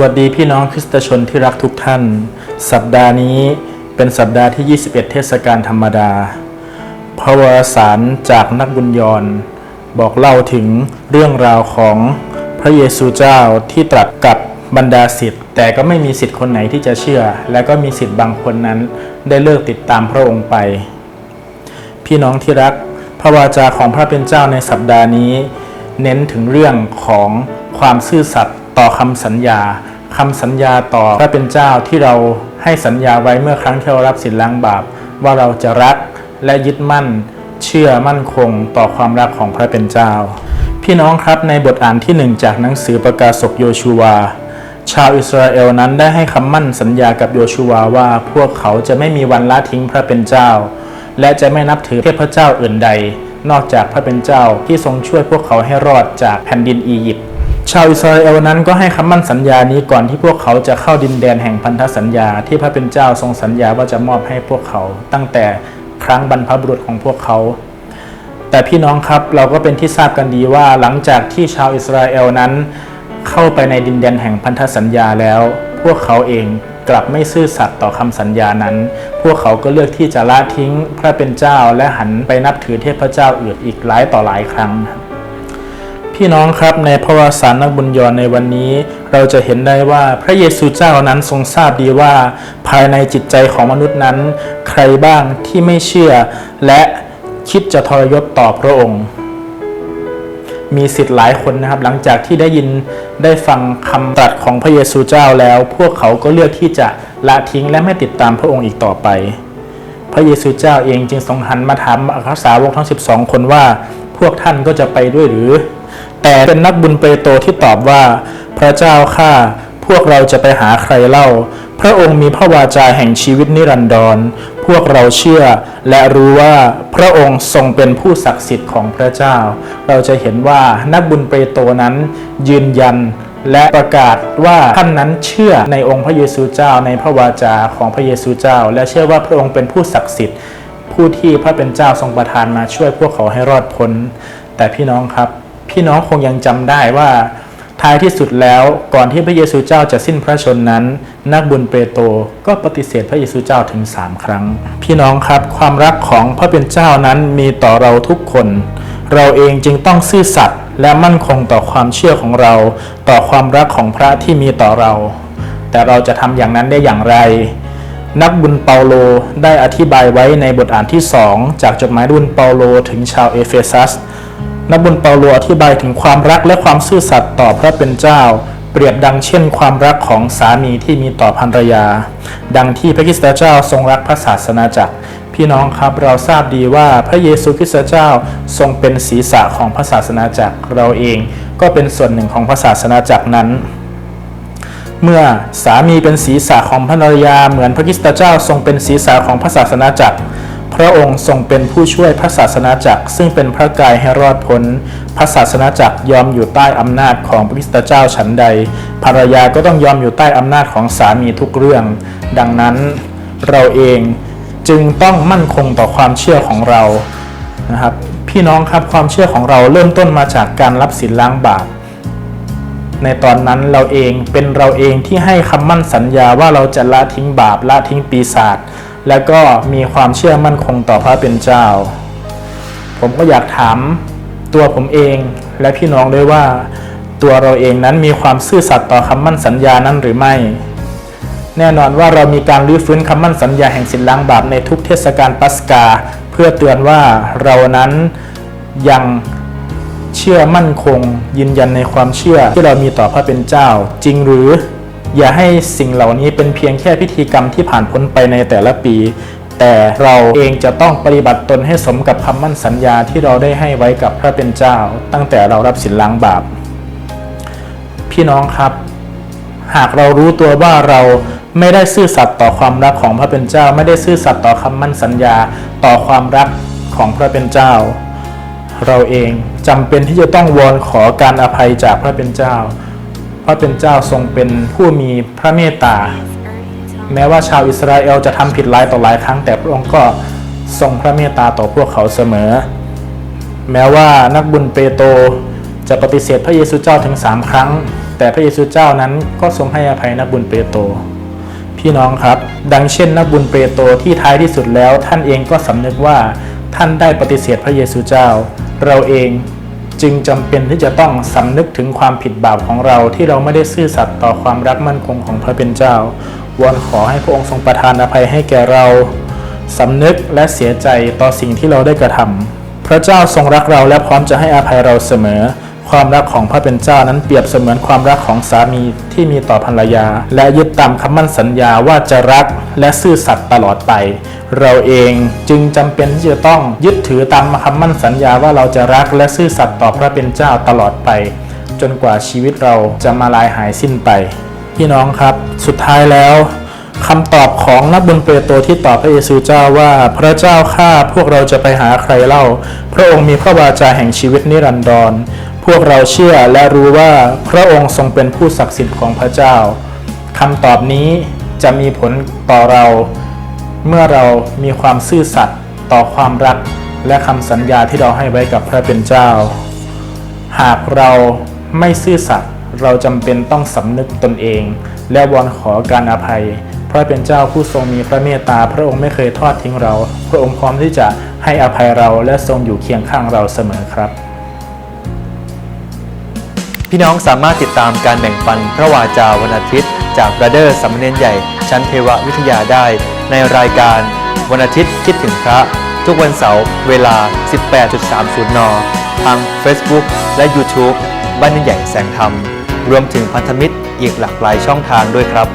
วัสดีพี่น้องคริสตชนที่รักทุกท่าน สัปดาห์นี้เป็นสัปดาห์ที่ 21 เทศกาลธรรมดา พระวรสารจากนักบุญยอนบอกเล่าถึงเรื่องราวของพระเยซูเจ้าที่ตรัสกับบรรดาสิทธิ์ แต่ก็ไม่มีสิทธิ์คนไหนที่จะเชื่อ และก็มีสิทธิ์บางคนนั้นได้เลิกติดตามพระองค์ไป พี่น้องที่รัก พระวาจาของพระเป็นเจ้าในสัปดาห์นี้ เน้นถึงเรื่องของความซื่อสัตย์ ต่อคำสัญญาคำสัญญาต่อพระเป็นเจ้าที่เราให้สัญญาไว้เมื่อครั้งที่เรารับสินล้างบาป ว่าเราจะรักและยึดมั่น เชื่อมั่นคงต่อความรักของพระเป็นเจ้า พี่น้องครับในบทอ่านที่หนึ่งจากหนังสือประกาศกโยชูวา ชาวอิสราเอลนั้นได้ให้คำมั่นสัญญากับโยชูวาว่าพวกเขาจะไม่มีวันละทิ้งพระเป็นเจ้า และจะไม่นับถือเทพเจ้าอื่นใด นอกจากพระเป็นเจ้าที่ทรงช่วยพวกเขาให้รอดจากแผ่นดินอียิปต์ ชาวอิสราเอลนั้นก็ให้คำมั่นสัญญานี้ก่อนที่พวกเขาจะเข้าดินแดนแห่งพันธสัญญา ที่พระเป็นเจ้าทรงสัญญาว่าจะมอบให้พวกเขา ตั้งแต่ครั้งบรรพบุรุษของพวกเขา แต่พี่น้องครับเราก็เป็นที่ทราบกันดีว่าหลังจากที่ชาวอิสราเอลนั้น เข้าไปในดินแดนแห่งพันธสัญญาแล้ว พวกเขาเองกลับไม่ซื่อสัตย์ต่อคำสัญญานั้น พวกเขาก็เลือกที่จะละทิ้งพระเป็นเจ้าและหันไปนับถือเทพเจ้าอื่นอีกหลายต่อหลายครั้ง พี่น้องครับในพระวสารนักบุญยอนในวันนี้ เราจะเห็นได้ว่าพระเยซูเจ้านั้นทรงทราบดีว่า ภายในจิตใจของมนุษย์นั้น ใครบ้างที่ไม่เชื่อ และคิดจะทรยศต่อพระองค์ มีสิทธิ์หลายคนนะครับ หลังจากที่ได้ยินได้ฟังคำตรัสของพระเยซูเจ้าแล้ว พวกเขาก็เลือกที่จะละทิ้งและไม่ติดตามพระองค์อีกต่อไป พระเยซูเจ้าเองจึงทรงหันมาถามอัครสาวกทั้ง 12 คนว่า พวกท่านก็จะไปด้วยหรือ แต่เป็นนักบุญเปโตรที่ตอบว่า พระเจ้าข้าพวกเราจะไปหาใครเล่า พระองค์มีพระวาจาแห่งชีวิตนิรันดร พวกเราเชื่อและรู้ว่าพระองค์ทรงเป็นผู้ศักดิ์สิทธิ์ของพระเจ้า เราจะเห็นว่านักบุญเปโตรนั้นยืนยันและประกาศว่าท่านนั้นเชื่อในองค์พระเยซูเจ้าในพระวาจาของพระเยซูเจ้า และเชื่อว่าพระองค์เป็นผู้ศักดิ์สิทธิ์ ผู้ที่พระเป็นเจ้าทรงประทานมาช่วยพวกเขาให้รอดพ้น แต่พี่น้องครับ พี่น้องคงยังจำได้ว่าท้ายที่สุดแล้วก่อนที่พระเยซูเจ้าจะสิ้นพระชนนั้น นักบุญเปโตรก็ปฏิเสธพระเยซูเจ้าถึงสามครั้ง พี่น้องครับความรักของพระเป็นเจ้านั้นมีต่อเราทุกคน เราเองจึงต้องซื่อสัตย์และมั่นคงต่อความเชื่อของเรา ต่อความรักของพระที่มีต่อเรา แต่เราจะทำอย่างนั้นได้อย่างไร นักบุญเปาโลได้อธิบายไว้ในบทอ่านที่สองจากจดหมายบุญเปาโลถึงชาวเอเฟซัส นักบุญเปาโลอธิบายถึงความรักและความซื่อสัตย์ต่อพระเป็นเจ้า เปรียบดังเช่นความรักของสามีที่มีต่อภรรยา ดังที่พระคริสตเจ้าทรงรักพระศาสนาจักรพี่น้องครับเราทราบดีว่าพระเยซูคริสต์เจ้าทรงเป็นศีรษะของพระศาสนาจักรเราเอง ก็เป็นส่วนหนึ่งของพระศาสนาจักรนั้น เมื่อสามีเป็นศีรษะของภรรยา เหมือนพระคิสตเจ้าทรงเป็นศีรษะของพระศาสนาจักร พระองค์ทรงเป็นผู้ช่วยพระศาสนาจักร ซึ่งเป็นพระกายให้รอดพ้นพระศาสนาจักรยอมอยู่ใต้อำนาจของพระคิสตเจ้าฉันใด ภรรยาก็ต้องยอมอยู่ใต้อำนาจของสามีทุกเรื่อง ดังนั้นเราเองจึงต้องมั่นคงต่อความเชื่อของเรานะครับพี่น้องครับความเชื่อของเราเริ่มต้นมาจากการรับสินล้างบาป ในตอนนั้นเราเองเป็นเราเองที่ให้คำมั่นสัญญาว่าเราจะละทิ้งบาปละทิ้งปีศาจและก็มีความเชื่อมั่นคงต่อพระเป็นเจ้า ผมก็อยากถามตัวผมเองและพี่น้องด้วยว่า ตัวเราเองนั้นมีความซื่อสัตย์ต่อคำมั่นสัญญานั้นหรือไม่ แน่นอนว่าเรามีการรื้อฟื้นคำมั่นสัญญาแห่งสินล้างบาปในทุกเทศกาลปัสกา เพื่อเตือนว่าเรานั้นยัง เชื่อมั่นคง ยืนยันในความเชื่อที่เรามีต่อพระเป็นเจ้า จริงหรือ อย่าให้สิ่งเหล่านี้เป็นเพียงแค่พิธีกรรมที่ผ่านพ้นไปในแต่ละปี แต่เราเองจะต้องปฏิบัติตนให้สมกับคำมั่นสัญญาที่เราได้ให้ไว้กับพระเป็นเจ้า ตั้งแต่เรารับสินล้างบาป พี่น้องครับ หากเรารู้ตัวว่าเราไม่ได้ซื่อสัตย์ต่อความรักของพระเป็นเจ้า ไม่ได้ซื่อสัตย์ต่อคำมั่นสัญญา ต่อความรักของพระเป็นเจ้า เราเองจำเป็นที่จะต้องวอนขอการอภัยจากพระเป็นเจ้า พระเป็นเจ้าทรงเป็นผู้มีพระเมตตา แม้ว่าชาวอิสราเอลจะทำผิดหลายต่อหลายครั้ง แต่พระองค์ก็ทรงพระเมตตาต่อพวกเขาเสมอ แม้ว่านักบุญเปโตรจะปฏิเสธพระเยซูเจ้าถึงสามครั้ง แต่พระเยซูเจ้านั้นก็ทรงให้อภัยนักบุญเปโตรพี่น้องครับ ดังเช่นนักบุญเปโตรที่ท้ายที่สุดแล้ว ท่านเองก็สำนึกว่าท่านได้ปฏิเสธพระเยซูเจ้า เราเองจึงจำเป็นที่จะต้องสำนึกถึงความผิดบาปของเราที่เราไม่ได้ซื่อสัตย์ต่อความรักมั่นคงของพระเป็นเจ้าวอนขอให้พระองค์ทรงประทานอภัยให้แก่เราสำนึกและเสียใจต่อสิ่งที่เราได้กระทำ พระเจ้าทรงรักเราและพร้อมจะให้อภัยเราเสมอ ความรักของพระเป็นเจ้านั้นเปรียบเสมือนความรักของสามีที่มีต่อภรรยา และยึดตามคำมั่นสัญญาว่าจะรักและซื่อสัตย์ตลอดไป เราเองจึงจำเป็นที่จะต้องยึดถือตามคำมั่นสัญญาว่าเราจะรักและซื่อสัตย์ต่อพระเป็นเจ้าตลอดไป จนกว่าชีวิตเราจะมาลายหายสิ้นไป พี่น้องครับสุดท้ายแล้วคำตอบของนักบุญเปโตรที่ตอบพระเยซูเจ้าว่าพระเจ้าข้าพวกเราจะไปหาใครเล่า พระองค์มีพระวาจาแห่งชีวิตนิรันดร พวกเราเชื่อและรู้ว่าพระองค์ทรงเป็นผู้ศักดิ์สิทธิ์ของพระเจ้าคำตอบนี้จะมีผลต่อเรา เมื่อเรามีความซื่อสัตย์ต่อความรักและคำสัญญาที่เราให้ไว้กับพระเป็นเจ้า หากเราไม่ซื่อสัตย์เราจำเป็นต้องสำนึกตนเอง และวอนขอการอภัย พระเป็นเจ้าผู้ทรงมีพระเมตตา พระองค์ไม่เคยทอดทิ้งเรา พระองค์พร้อมที่จะให้อภัยเราและทรงอยู่เคียงข้างเราเสมอครับ พี่น้องสามารถติดตามการแบ่งปันพระวาจาวันอาทิตย์ จากบรเดอร์สามเณรใหญ่ ชั้นเทววิทยาได้ ในรายการวันอาทิตย์คิดถึงพระ ทุกวันเสาร์เวลา 18.30 น ทาง Facebook และ YouTube บ้านใหญ่แสงธรรม รวมถึงพันธมิตรอีกหลากหลายช่องทางด้วยครับ